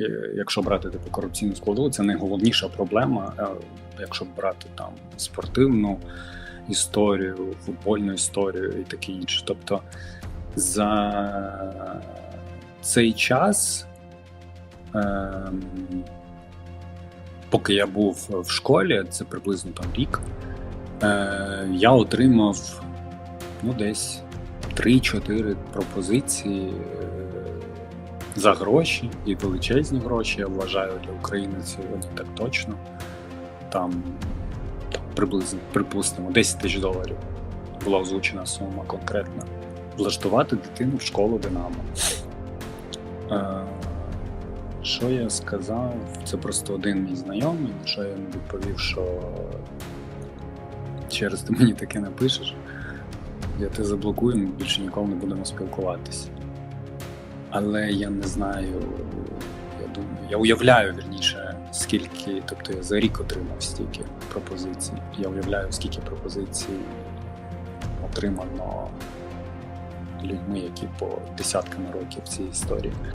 е, якщо брати типу корупційну складову, це найголовніша проблема, е, якщо брати там спортивну історію, футбольну історію і таке інше. Тобто за цей час, ем, поки я був в школі, це приблизно там рік, е, я отримав ну, десь 3-4 пропозиції за гроші і величезні гроші, я вважаю, для України сьогодні так точно. Там, приблизно, припустимо, 10 тисяч доларів була озвучена сума конкретна. Влаштувати дитину в школу Динамо. Е, що я сказав? Це просто один мій знайомий, на що я йому відповів, що через ти мені таке напишеш, я тебе заблокую, ми більше ніколи не будемо спілкуватися. Але я не знаю, я думаю, я уявляю вірніше, скільки, тобто я за рік отримав стільки пропозицій. Я уявляю, скільки пропозицій отримано людьми, які по десятками років в цій історії.